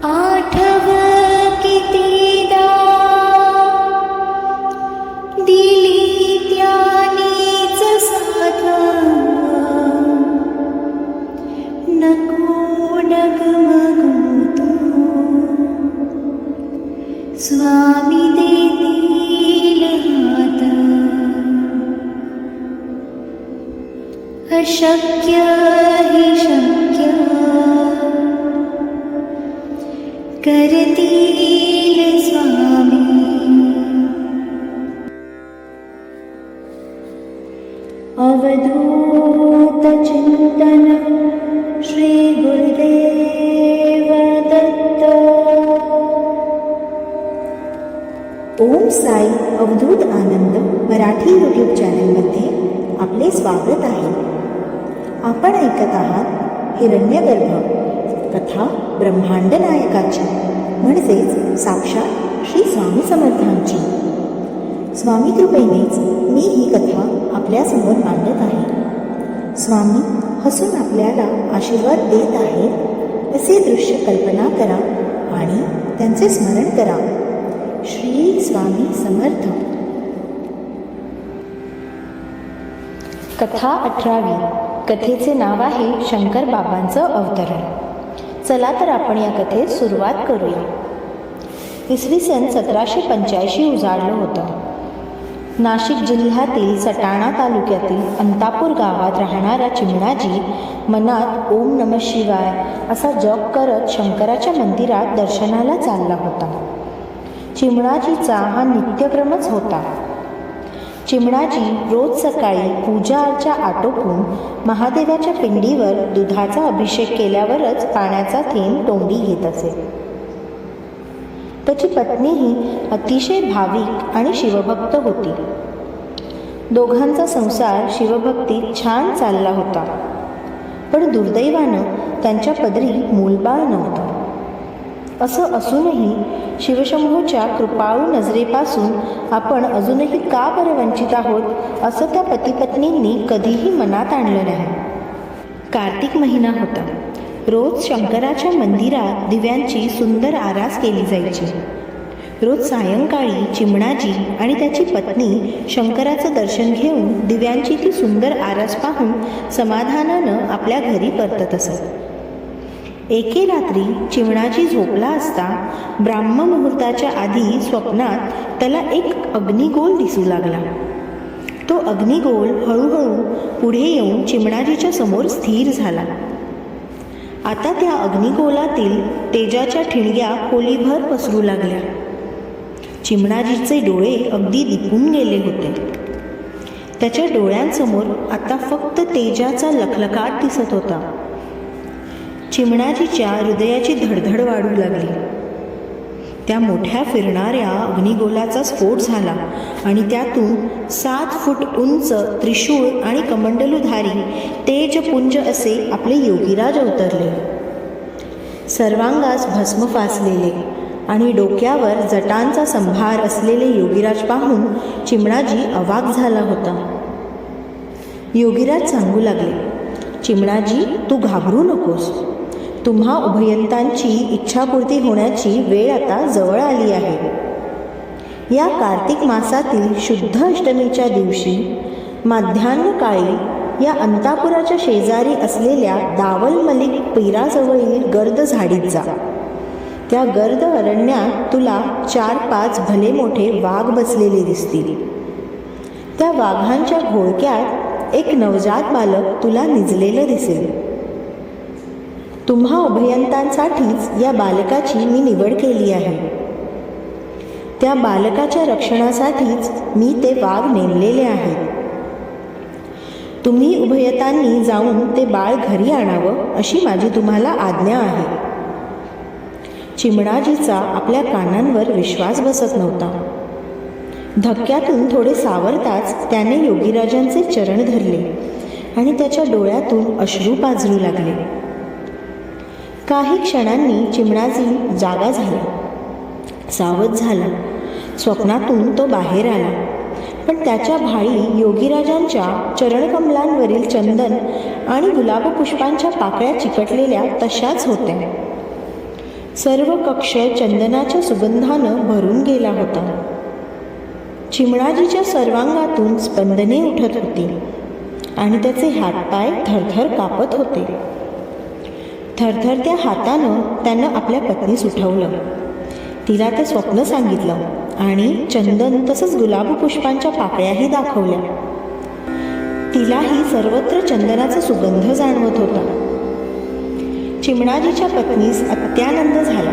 आलियानी च साध नको नगोतु स्वामि देदि अशक्य अवधूत चिंतन श्री गुरुदेव दत्त ओम साई अवधूत आनंद मराठी यूट्यूब चॅनलमध्ये आपले स्वागत आहे. आपण ऐकत आहात हिरण्यगर्भ कथा ब्रह्मांड नायकाची म्हणजेच साक्षात श्री स्वामी समर्थांची. स्वामी कृपेनेच मी ही कथा आपल्यासमोर मांडत आहे. स्वामी हसून आपल्याला आशीर्वाद देत आहेत. असे दृश्य कल्पना करा आणि त्यांचे स्मरण करा. श्री स्वामी समर्थ. कथा अठरावी. कथेचे नाव आहे शंकर बाबांचं अवतरण. चला तर आपण या कथेत सुरुवात करूया. इसवी सन सतराशे पंच्याऐंशी उजाडलं होतं. नाशिक जिल्ह्यातील सटाणा तालुक्यातील अंतापूर गावात राहणारा चिमणाजी मनात ओम नम शिवाय असा जप करत शंकराच्या मंदिरात दर्शनाला चालला होता. चिमणाजीचा हा नित्यक्रमच होता. चिमणाजी रोज सकाळी पूजा अर्चा आटोपून महादेवाच्या पिंडीवर दुधाचा अभिषेक केल्यावरच पाण्याचा थेंब तोंडी घेत असे. त्याची पत्नीही अतिशय भाविक आणि शिवभक्त होती. दोघांचा संसार शिवभक्तीत छान चालला होता. पण दुर्दैवानं त्यांच्या पदरी मूलबाळ नव्हतं. असं असूनही शिवशंभूच्या कृपाळू नजरेपासून आपण अजूनही का बरं वंचित आहोत असं त्या पतीपत्नींनी कधीही मनात आणलं नाही. कार्तिक महिना होता. रोज शंकराच्या मंदिरात दिव्यांची सुंदर आरास केली जायची. रोज सायंकाळी चिमणाजी आणि त्याची पत्नी शंकराचं दर्शन घेऊन दिव्यांची ती सुंदर आरास पाहून समाधानानं आपल्या घरी परतत असत. एके रात्री चिमणाजी झोपला असता ब्राह्ममुहूर्ताच्या आधी स्वप्नात त्याला एक अग्निगोल दिसू लागला. तो अग्निगोल हळूहळू पुढे येऊन चिमणाजीच्या समोर स्थिर झाला. आता त्या अग्निगोलातील तेजाच्या ठिणग्या खोलीभर पसरू लागल्या. चिमणाजीचे डोळे अगदी दिपून गेले होते. त्याच्या डोळ्यांसमोर आता फक्त तेजाचा लखलखाट दिसत होता. चिमणाजीच्या हृदयाची धडधड वाढू लागली. त्या मोठ्या फिरणाऱ्या अग्निगोलाचा स्फोट झाला आणि त्यातून सात फूट उंच त्रिशूळ आणि कमंडलुधारी तेजपुंज असे आपले योगीराज अवतरले. सर्वांगास भस्म फासलेले आणि डोक्यावर जटांचा संभार असलेले योगीराज पाहून चिमणाजी अवाक झाला होता. योगीराज सांगू लागले चिमणाजी तू घाबरू नकोस. तुम्हा उभयंतांची इच्छापूर्ती होण्याची वेळ आता जवळ आली आहे. या कार्तिक मासातील शुद्ध अष्टमीच्या दिवशी माध्यान्ह काळी या अंतापुराच्या शेजारी असलेल्या दावल मलिक पिराजवळील गर्द झाडीत जा. त्या गर्द अरण्यात तुला चार पाच भले मोठे वाघ बसलेले दिसतील. त्या वाघांच्या घोळक्यात एक नवजात बालक तुला निजलेलं दिसेल. तुम्हा उभयंतांसाठीच या बालकाची मी निवड केली आहे. त्या बालकाच्या रक्षणासाठीच मी ते वाघ नेमलेले आहेत तुम्ही उभयतांनी जाऊन ते बाळ घरी आणावं अशी माझी तुम्हाला आज्ञा आहे. चिमणाजीचा आपल्या कानांवर विश्वास बसत नव्हता. धक्क्यातून थोडे सावरताच त्याने योगीराजांचे चरण धरले आणि त्याच्या डोळ्यातून अश्रू पाजरू लागले. काही क्षणांनी चिमणाजी जागा झाला. सावध झाला. स्वप्नातून तो बाहेर आला. पण त्याच्या भाळी योगीराजांच्या चरणकमलांवरील चंदन आणि गुलाब पुष्पांच्या पाकळ्या चिकटलेल्या तशाच होत्या. सर्व कक्ष चंदनाच्या सुगंधानं भरून गेला होता. चिमणाजीच्या सर्वांगातून स्पंदने उठत होती आणि त्याचे हातपाय थरथर कापत होते. थरथरत्या हातानं त्यानं आपल्या पत्नीस उठवलं. तिला ते स्वप्न सांगितलं आणि चंदन तसंच गुलाब पुष्पांच्या पाकळ्याही दाखवल्या. तिलाही सर्वत्र चंदनाचा सुगंध जाणवत होता. चिमणाजीच्या पत्नीस अत्यानंद झाला.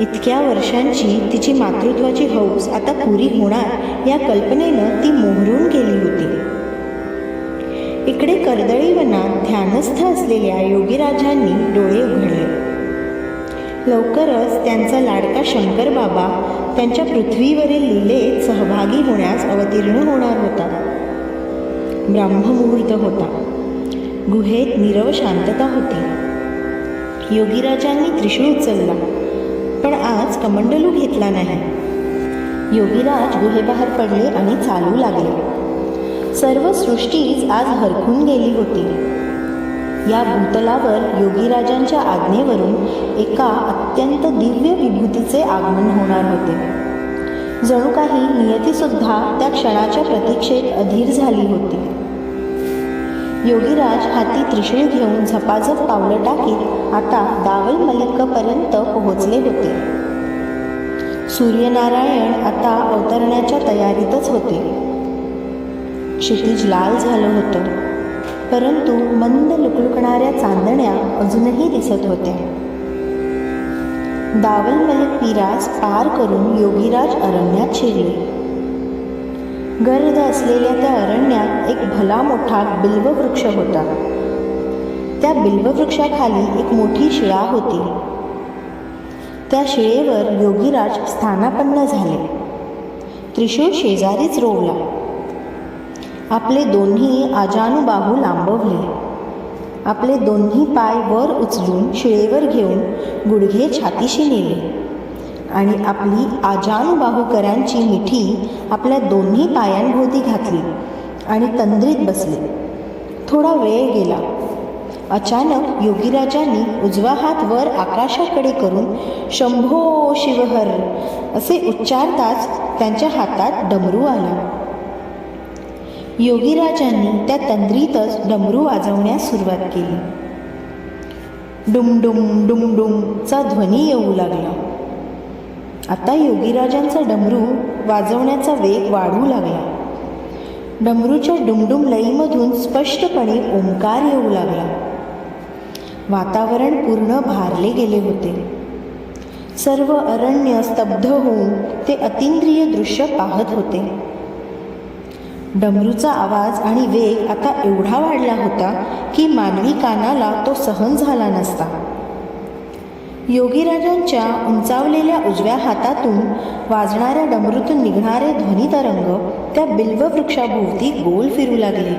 इतक्या वर्षांची तिची मातृत्वाची हौस आता पुरी होणार या कल्पनेनं ती मोहरून गेली होती. इकडे कर्दळी वनात ध्यानस्थ असलेल्या योगीराजांनी डोळे उघडले. लवकरच त्यांचा लाडका शंकर बाबा त्यांच्या पृथ्वीवरील लीलेत सहभागी होण्यास अवतीर्ण होणार होता. ब्राह्ममुहूर्त होता. गुहेत नीरव शांतता होती. योगीराजांनी त्रिशूळ उचलला पण आज कमंडलू घेतला नाही. योगीराज गुहेबाहेर पडले आणि चालू लागले. सर्व सृष्टीच आज हरखून गेली होती. या भूतलावर योगीराजांच्या आज्ञेवरून एका अत्यंत दिव्य विभूतीचे आगमन होणार होते. जणू काही नियतीसुद्धा त्या क्षणाच्या प्रतीक्षेत अधीर झाली होती. योगीराज हाती त्रिशूळ घेऊन झपाझप पावलं टाकीत आता दावल मलिकपर्यंत पोहोचले होते. सूर्यनारायण आता अवतरण्याच्या तयारीतच होते. क्षितिज लाल झालं होतं. परंतु मंद लुकलुकणाऱ्या चांदण्या अजूनही दिसत होत्या. दावल मलिक पिरास पार करून योगीराज अरण्यात शिरले. गर्द असलेल्या त्या अरण्यात एक भला मोठा बिल्ववृक्ष होता. त्या बिल्ववृक्षाखाली एक मोठी शिळा होती. त्या शिळेवर योगीराज स्थानापन्न झाले. त्रिशूळ शेजारीच रोवला. आपले दोन्ही आजानुबाहू लांबवले. आपले दोन्ही पाय वर उचलून शिळेवर घेऊन गुडघे छातीशी नेले. आणि आपली आजानुबाहूकरांची मिठी आपल्या दोन्ही पायांभोवती घातली आणि तंद्रीत बसले. थोडा वेळ गेला. अचानक योगीराजांनी उजवा हात वर आकाशाकडे करून शंभो शिवहर असे उच्चारताच त्यांच्या हातात डमरू आला. योगीराजांनी त्या तंद्रीतच डमरू वाजवण्यास सुरुवात केली. डुमडुम डुमडुमचा ध्वनी येऊ लागला. आता योगीराजांचा डमरू वाजवण्याचा वेग वाढू लागला. डमरूच्या डुमडुम लईमधून स्पष्टपणे ओंकार येऊ लागला. वातावरण पूर्ण भारले गेले होते. सर्व अरण्य स्तब्ध होऊन ते अतिंद्रिय दृश्य पाहत होते. डमरूचा आवाज आणि वेग आता एवढा वाढला होता की मानवी कानाला तो सहन झाला नसता. योगीराजांच्या उंचावलेल्या उजव्या हातातून वाजणाऱ्या डमरूतून निघणारे ध्वनितरंग त्या बिल्व वृक्षाभोवती गोल फिरू लागले.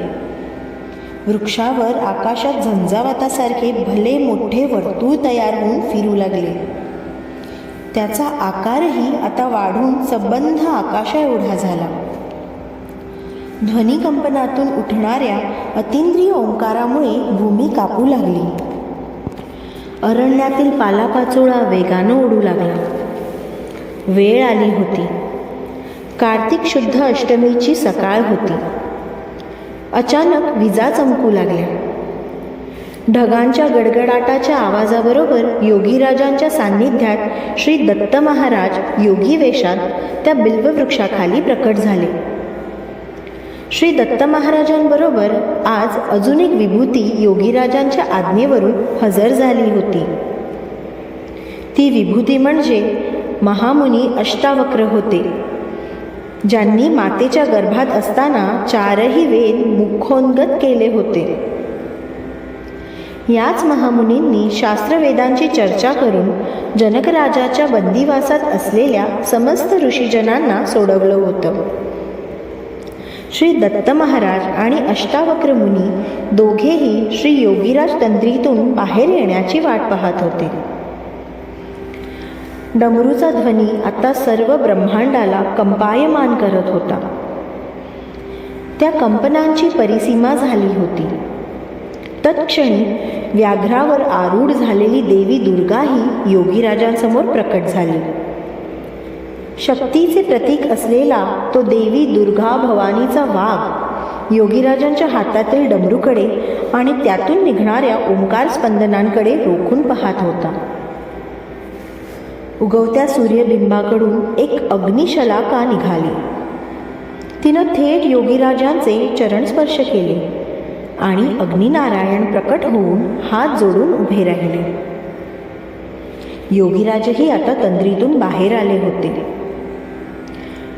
वृक्षावर आकाशात झंझावातासारखे भले मोठे वर्तुळ तयार होऊन फिरू लागले. त्याचा आकारही आता वाढून संबंध आकाशा एवढा झाला. ध्वनिकंपनातून उठणाऱ्या अतिंद्रिय ओंकारामुळे भूमी कापू लागली. अरण्यातील पालापाचोळा वेगानं ओढू लागला. वेळ आली होती. कार्तिक शुद्ध अष्टमीची सकाळ होती. अचानक विजा चमकू लागल्या. ढगांच्या गडगडाटाच्या आवाजाबरोबर योगीराजांच्या सान्निध्यात श्री दत्त महाराज योगी वेशात त्या बिल्ववृक्षाखाली प्रकट झाले. श्री दत्त महाराजांबरोबर आज अजून एक विभूती योगीराजांच्या आज्ञेवरून हजर झाली होती. ती विभूती म्हणजे महामुनी अष्टावक्र होते. ज्यांनी मातेच्या गर्भात असताना चारही वेद मुखोन्गत केले होते. याच महामुनींनी शास्त्रवेदांची चर्चा करून जनकराजाच्या बंदिवासात असलेल्या समस्त ऋषीजनांना सोडवलं होतं. श्री दत्त महाराज आणि अष्टावक्र मुनी दोघेही श्री योगीराज तंद्रीतून बाहेर येण्याची वाट पाहत होते. डमरूचा ध्वनी आता सर्व ब्रह्मांडाला कंपायमान करत होता. त्या कंपनांची परिसीमा झाली होती. तत्क्षणी व्याघ्रावर आरूढ झालेली देवी दुर्गाही योगीराजांसमोर प्रकट झाली. शक्तीचे प्रतीक असलेला तो देवी दुर्गा भवानीचा वाघ योगीराजांच्या हातातील डमरूकडे आणि त्यातून निघणाऱ्या ओंकार स्पंदनांकडे रोखून पाहत होता. उगवत्या सूर्यबिंबाकडून एक अग्निशलाका निघाली. तिनं थेट योगीराजांचे चरणस्पर्श केले आणि अग्निनारायण प्रकट होऊन हात जोडून उभे राहिले. योगीराजही आता तंद्रीतून बाहेर आले होते.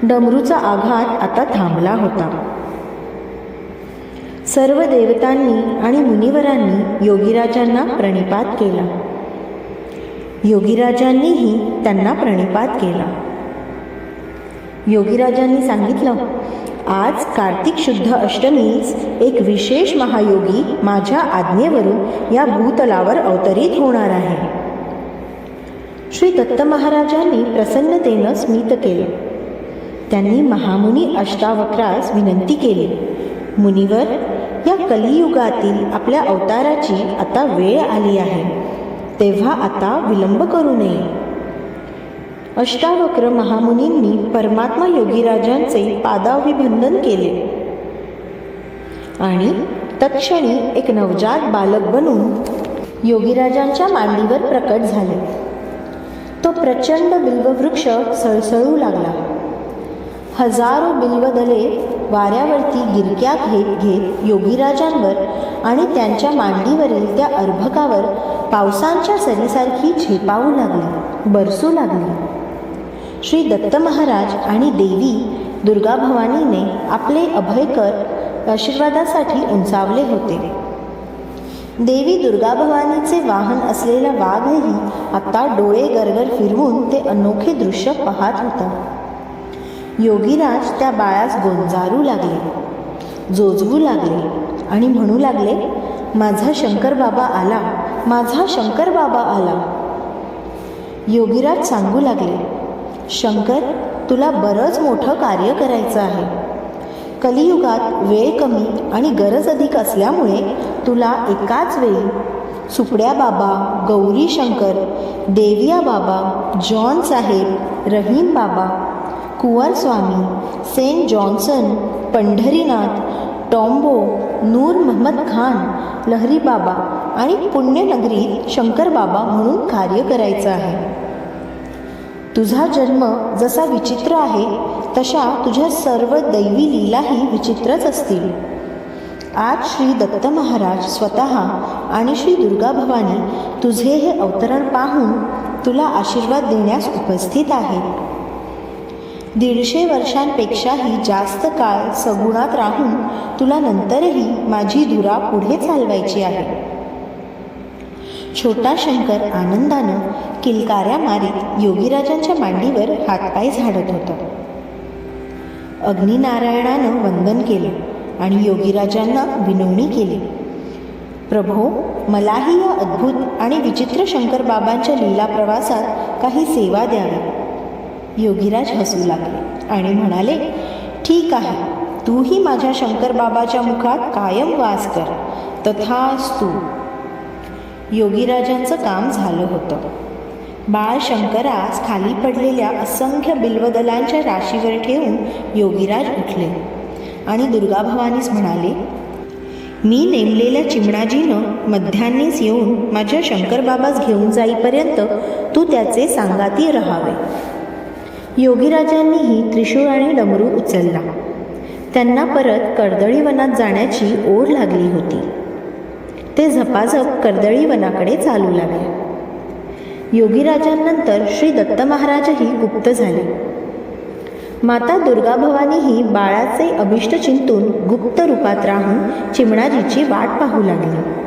डमरूचा आघात आता थांबला होता. सर्व देवतांनी आणि मुनिवरांनी योगीराजांना प्रणिपात केला. योगीराजांनीही त्यांना प्रणिपात केला. योगीराजांनी सांगितलं आज कार्तिक शुद्ध अष्टमीस एक विशेष महायोगी माझ्या आज्ञेवरून या भूतलावर अवतरित होणार आहे. श्री दत्त महाराजांनी प्रसन्नतेनं स्मित केलं. त्यांनी महामुनी अष्टावक्रास विनंती केली. मुनिवर या कलियुगातील आपल्या अवताराची आता वेळ आली आहे. तेव्हा आता विलंब करू नये. अष्टावक्र महामुनींनी परमात्मा योगीराजांचे पादाभिबंधन केले. आणि तत्क्षणी एक नवजात बालक बनून योगीराजांच्या मांडीवर प्रकट झाले. तो प्रचंड बिल्ववृक्ष सळसळू लागला. हजारो बिल्वदले वाऱ्यावरती गिरक्या घेत घेत योगीराजांवर आणि त्यांच्या मांडीवरील त्या अर्भकावर पावसांच्या सरीसारखी झेपावू लागली बरसू लागली. श्री दत्त महाराज आणि देवी दुर्गा भवानीने आपले अभयकर आशीर्वादासाठी उंचावले होते. देवी दुर्गा भवानीचे वाहन असलेला वाघही आता डोळे गरगर फिरवून ते अनोखे दृश्य पाहत होता. योगीराज त्या बाळास गोंजारू लागले जोजवू लागले आणि म्हणू लागले माझा शंकर बाबा आला माझा शंकर बाबा आला. योगीराज सांगू लागले शंकर तुला बरंच मोठं कार्य करायचं आहे. कलियुगात वेळ कमी आणि गरज अधिक असल्यामुळे तुला एकाच वेळी सुपड्या बाबा गौरी शंकर देविया बाबा जॉन साहेब रहीम बाबा कुंवरस्वामी सेंट जॉन्सन पंढरीनाथ टॉम्बो नूर महम्मद खान लहरी बाबा आणि पुण्यनगरीत शंकर बाबा म्हणून कार्य करायचं आहे. तुझा जन्म जसा विचित्र आहे तशा तुझ्या सर्व दैवी लीलाही विचित्रच असतील. आज श्री दत्त महाराज स्वतः आणि श्री दुर्गा भवानी तुझे हे अवतरण पाहून तुला आशीर्वाद देण्यास उपस्थित आहेत. दीडशे वर्षांपेक्षाही जास्त काळ सगुणात राहून तुला नंतरही माझी धुरा पुढे चालवायची आहे. छोटा शंकर आनंदानं किलकाऱ्या मारीत योगीराजांच्या मांडीवर हातपाय झाडत होता. अग्निनारायणानं वंदन केलं आणि योगीराजांना विनवणी केली. प्रभो मलाही या अद्भुत आणि विचित्र शंकर बाबांच्या लीला प्रवासात काही सेवा द्यावी. योगीराज हसू लागले आणि म्हणाले ठीक आहे तूही माझ्या शंकरबाबाच्या मुखात कायम वास कर तथास्तू योगीराजांचं काम झालं होतं. बाळ शंकरास खाली पडलेल्या असंख्य बिल्वदलांच्या राशीवर ठेवून योगीराज उठले आणि दुर्गाभवानीस म्हणाले मी नेमलेल्या चिमणाजीनं मध्यान्नीच येऊन माझ्या शंकरबाबास घेऊन जाईपर्यंत तू त्याचे सांगाती राहावे. योगीराजांनीही त्रिशूळ आणि डमरू उचलला. त्यांना परत कर्दळीवनात जाण्याची ओढ लागली होती. ते झपाझप कर्दळीवनाकडे चालू लागले. योगीराजांनंतर श्री दत्त महाराजही गुप्त झाले. माता दुर्गा भवानीही बाळाचे अभिष्ट चिंतून गुप्त रूपात राहून चिमणाजीची वाट पाहू लागली.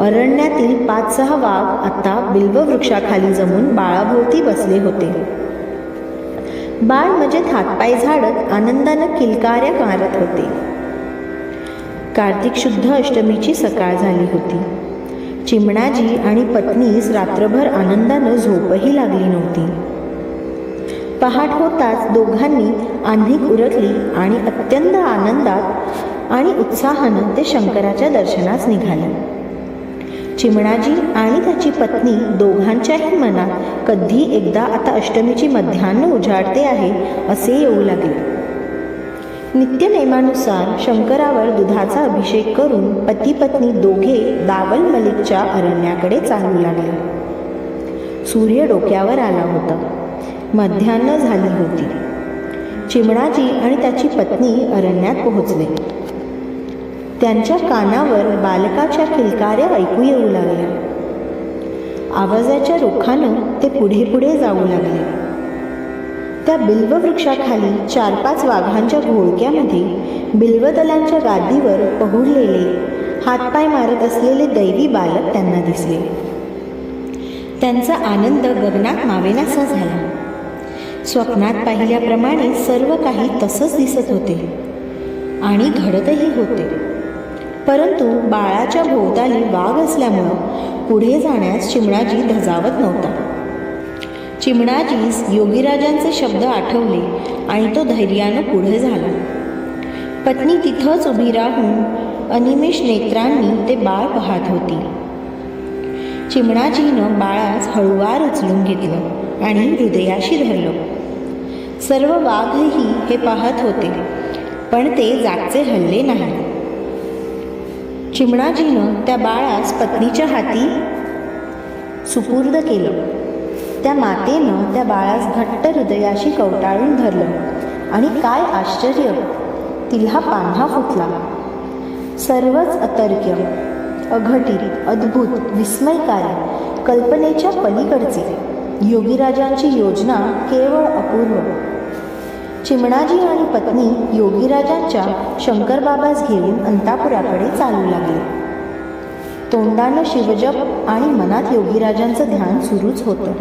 अरण्यातील पाच सहा वाघ आता बिल्ववृक्षाखाली जमून बाळाभोवती बसले होते. बाळ म्हणजे हातपाय झाडत आनंदानं किलकाऱ्या मारत होते. कार्तिक शुद्ध अष्टमीची सकाळ झाली होती. चिमणाजी आणि पत्नीस रात्रभर आनंदानं झोपही लागली नव्हती. पहाट होताच दोघांनी आन्हिक उरकली आणि अत्यंत आनंदात आणि उत्साहानं ते शंकराच्या दर्शनास निघाले. चिमणाजी आणि त्याची पत्नी दोघांच्याही मनात कधी एकदा आता अष्टमीची मध्यान्ह उजाडते आहे असे येऊ लागले. नित्यनेमानुसार शंकरावर दुधाचा अभिषेक करून पती पत्नी दोघे दावल मलिकच्या अरण्याकडे चालू लागले. सूर्य डोक्यावर आला होता. मध्यान्ह झाली होती. चिमणाजी आणि त्याची पत्नी अरण्यात पोहोचले. त्यांच्या कानावर बालकाच्या किलकाऱ्या ऐकू येऊ लागल्या. आवाजाच्या रोखानं ते पुढे पुढे जाऊ लागले. त्या बिल्ववृक्षाखाली चार पाच वाघांच्या घोळक्यामध्ये बिल्वदलांच्या गादीवर पहुडलेले हातपाय मारत असलेले दैवी बालक त्यांना दिसले. त्यांचा आनंद गगनात मावेनासा झाला. स्वप्नात पाहिल्याप्रमाणे सर्व काही तसंच दिसत होते आणि घडतही होते. परंतु बाळाच्या भोवताली वाघ असल्यामुळं पुढे जाण्यास चिमणाजी धजावत नव्हता. चिमणाजीस योगीराजांचे शब्द आठवले आणि तो धैर्यानं पुढे झाला. पत्नी तिथंच उभी राहून अनिमिष नेत्रांनी ते बाळ पाहत होती. चिमणाजीनं बाळास हळुवार उचलून घेतलं आणि हृदयाशी धरलं. सर्व वाघही हे पाहत होते पण ते जागचे हल्ले नाही चिमणाजीनं त्या बाळास पत्नीच्या हाती सुपूर्द केलं. त्या मातेनं त्या बाळास घट्ट हृदयाशी कवटाळून धरलं. आणि काय आश्चर्य! तिला पान्हा फुटला. सर्वच अतर्क्य अघटित अद्भुत विस्मयकारी कल्पनेच्या पलीकडचे योगीराजांची योजना केवळ अपूर्व. चिमणाजी आणि पत्नी योगीराजांच्या शंकरबाबास घेऊन अंतापुराकडे चालू लागले. तोंडानं शिवजप आणि मनात योगीराजांचं ध्यान सुरूच होतं.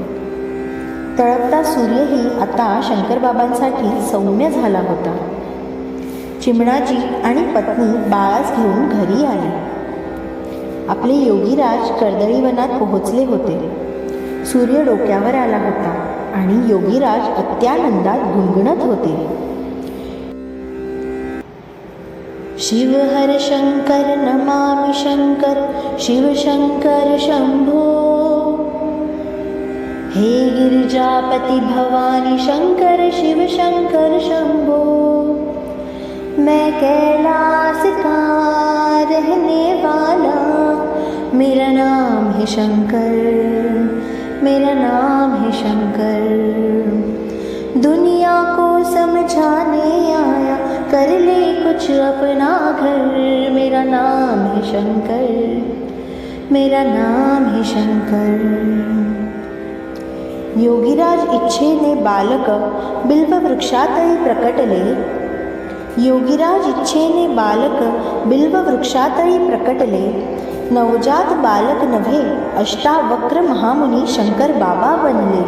तळपता सूर्यही आता शंकरबाबांसाठी सौम्य झाला होता. चिमणाजी आणि पत्नी बाळास घेऊन घरी आले. आपले योगीराज कर्दळीवनात पोहोचले होते. सूर्य डोक्यावर आला होता. आणि योगीराज अत्यानंदात गुणगुणत होते. शिव हर शंकर नमामि शंकर शिव शंकर शंभो. हे गिरिजापति भवानी शंकर शिव शंकर शंभो. मैं कैलाश का रहने वाला मेरा नाम है शंकर मेरा नाम है शंकर। दुनिया को समझाने आया, कर ले कुछ अपना घर। मेरा नाम है शंकर, मेरा नाम है शंकर। योगीराज इच्छेने बालक बिल्ववृक्षातही प्रकटले योगीराज इच्छेने बालक बिल्ववृक्षातळी प्रकटले नवजात बालक नव्हे अष्टावक्र महामुनी शंकर बाबा बनले.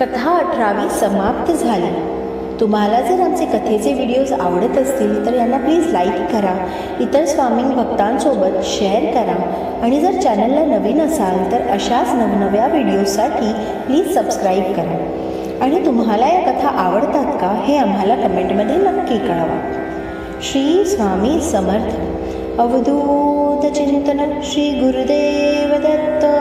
कथा अठरावी समाप्त झाली. तुम्हाला जर आमचे कथेचे व्हिडिओज आवडत असतील तर यांना प्लीज लाईक करा. इतर स्वामी भक्तांसोबत शेअर करा. आणि जर चॅनलला नवीन असाल तर अशाच नवनव्या व्हिडिओसाठी प्लीज सबस्क्राईब करा. आणि तुम्हाला या कथा आवडतात का हे आम्हाला कमेंटमध्ये नक्की कळवा. श्रीस्वामी समर्थ अवधूतचिन्तन श्रीगुरुदेवदत्ता